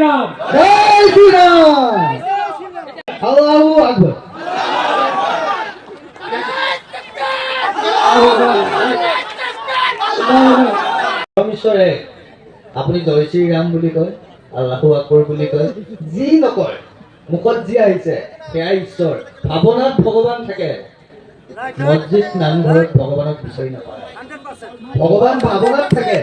শ্রীরাম জয় শ্রীরাম। আল্লাহু আকবার। ঈশ্বৰে আপুনি জয় শ্ৰীৰাম বুলি কয়, আল্লাহু আকবৰ বুলি কয়, যি নকয়, মুখত যি আহিছে, সেয়াই ঈশ্বৰ। ভাৱনাত ভগৱান থাকে। মছজিদ নামঘৰত ভগৱানক বিচাৰি নাপায়। ভগৱান ভাৱনাত থাকে।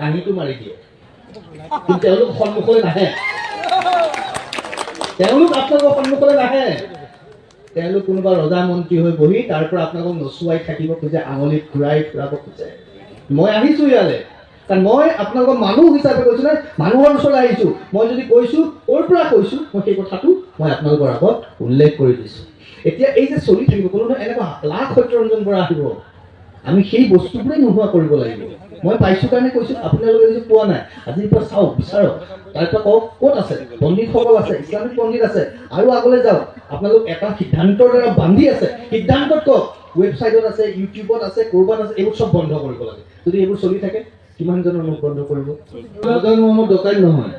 হাঁহিটো মাৰি দিয়ে। তেওঁলোক সন্মুখলৈ নাহে। তেওঁলোক আপোনালোকৰ সন্মুখলৈ নাহে। তেওঁলোক কোনোবা ৰজা মন্ত্ৰী হৈ বহি তাৰ পৰা আপোনালোকক নচুৱাই থাকিব খোজে, আঙুলিত ঘূৰাই ফুৰাব খোজে। মই আহিছো ইয়ালৈ। কাৰণ মই আপোনালোকৰ মানুহ হিচাপে কৈছো নাই মানুহৰ ওচৰলৈ আহিছো। মই যদি কৈছো, ক'ৰ পৰা কৈছো, মই সেই কথাটো মই আপোনালোকৰ আগত উল্লেখ কৰি দিছো। এতিয়া এই যে চলি থাকিব, কোনো নহয়, এনেকুৱা লাখ সত্যৰঞ্জন বৰা আহিব। আমি সেই বস্তুবোৰেই নোহোৱা কৰিব লাগিব। মই পাইছো কাৰণে কৈছো, আপোনালোকে যদি পোৱা নাই। আজিৰ পৰা চাওক, বিচাৰক। তাৰ পৰা কওক, ক'ত আছে? পণ্ডিতসকল আছে, ইছলামিক পণ্ডিত আছে। আৰু আগলৈ যাওক। আপোনালোক এটা সিদ্ধান্তৰ দ্বাৰা বান্ধি আছে। সিদ্ধান্তত কওক, ৱেবছাইটত আছে, ইউটিউবত আছে, ক'ৰবাত আছে, এইবোৰ চব বন্ধ কৰিব লাগে। যদি এইবোৰ চলি থাকে কিমানজনৰ মুখ বন্ধ কৰিব? মদন মহম্মদ দোকান নহয়।